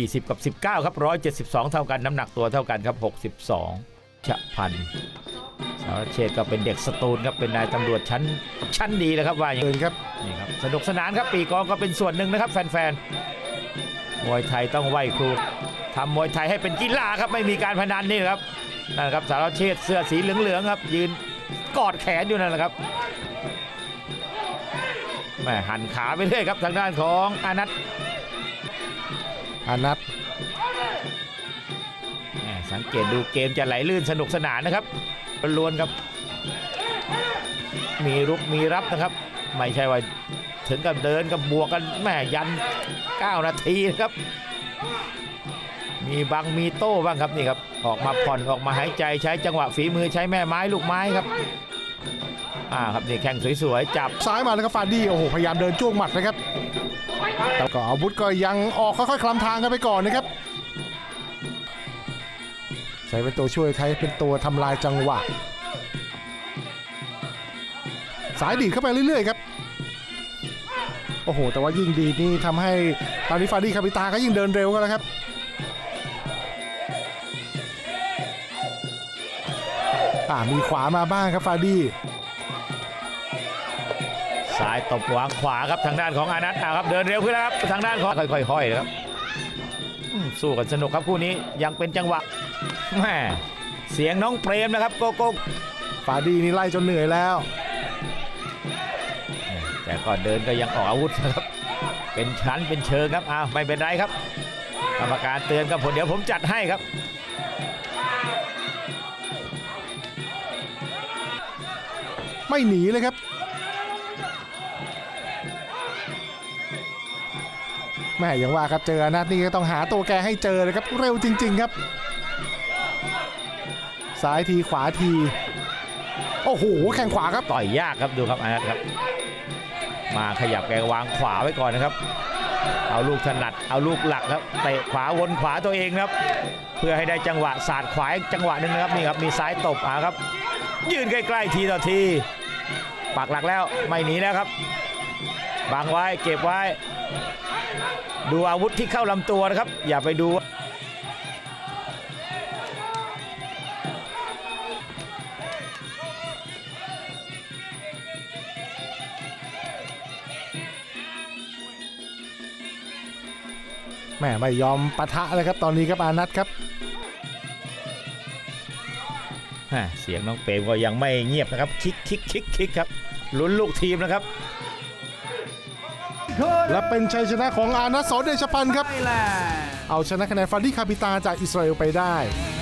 20 กับ 19 ครับ 172 เท่ากันน้ำหนักตัวเท่ากันครับ 62 ชะพันธ์สารเชษฐ์ก็เป็นเด็กสตูลครับเป็นนายตำรวจชั้นชั้นดีแล้วครับว่าอย่างเดินครับนี่ครับสนุกสนานครับปีกองก็เป็นส่วนหนึ่งนะครับ แฟนๆมวยไทยต้องไหวครูทำมวยไทยให้เป็นกีฬาครับไม่มีการพนันนี่ครับนั่นครับสารเชษฐ์เสื้อสีเหลืองๆครับ ยืนกอดแขนอยู่นั่นแหละครับแม่หันขาไปเรื่อยครับทางด้านของอานัท อานัทแหมสังเกตดูเกมจะไหลลื่นสนุกสนานนะครับล้วนครับ มีรุกมีรับนะครับ ไม่ใช่ว่าถึงกับเดินกับบวกกันแม่ยัน 9 นาทีนะครับ มีบังมีโต้บ้างครับนี่ครับ ออกมาผ่อนออกมาหายใจใช้จังหวะฝีมือใช้แม่ไม้ลูกไม้ครับ อ่าครับนี่แข่งสวยๆจับ ซ้ายมาแล้วครับฟาดี้โอ้โหพยายามเดินจ้วงหมัดนะครับแต่ก็อาวุธก็ยังออกค่อยๆคลำทางกันไปก่อนนะครับใช้เป็นตัวช่วยใช้เป็นตัวทำลายจังหวะ สายดีดเข้าไปเรื่อยๆครับโอ้โห แต่ว่ายิ่งดีนี่ทำให้ตอนนี้ฟาดี้คาปิตาก็ยิ่งเดินเร็วกันแล้วครับอ่ามีขวามาบ้างครับฟาดี้ ซ้ายตบวางขวาครับทางด้านของอานัทอ่าครับเดินเร็วขึ้นแล้วครับทางด้านของค่อยๆห้อยนะครับอืมสู้กันสนุกครับคู่นี้ยังเป็นจังหวะแม่เสียงน้องเปรมนะครับโกโก้ฟาดี้นี่ไล่จนเหนื่อยแล้ว แต่ก็เดินก็ยังออกอาวุธนะครับ เป็นชั้นเป็นเชิงครับอ้าวไม่เป็นไรครับ กรรมการเตือนครับผมเดี๋ยวผมจัดให้ครับไม่หนีเลยครับ แม่อย่างว่าครับเจอนัดนี่ก็ต้องหาตัวแกให้เจอเลยครับเร็วจริง ๆครับ ซ้ายทีขวาที โอ้โหแข่งขวาครับต่อยยากครับดูครับอานัทครับ มาขยับแกวางขวาไว้ก่อนนะครับ เอาลูกถนัดเอาลูกหลักครับเตะขวาวนขวาตัวเองครับ เพื่อให้ได้จังหวะศาสตร์ขวาจังหวะหนึ่งนะครับนี่ครับมีซ้ายตบอาครับ ยืนใกล้ๆทีต่อทีปักหลักแล้วไม่หนีแล้วครับบังไว้เก็บไว้ ดูอาวุธที่เข้าลำตัวนะครับ อย่าไปดู แม่ไม่ยอมปะทะเลยครับ ตอนนี้ครับอานัทครับฮะเสียงน้องเปรมก็ยังไม่เงียบนะครับ คิกคิกคิกคิกครับลุ้นลูกทีมนะครับ และเป็นชัยชนะของอานัทสอนเดชพันธ์ครับ เอาชนะคะแนนฟาดี้คาปิตาจากอิสราเอลไปได้ Thailand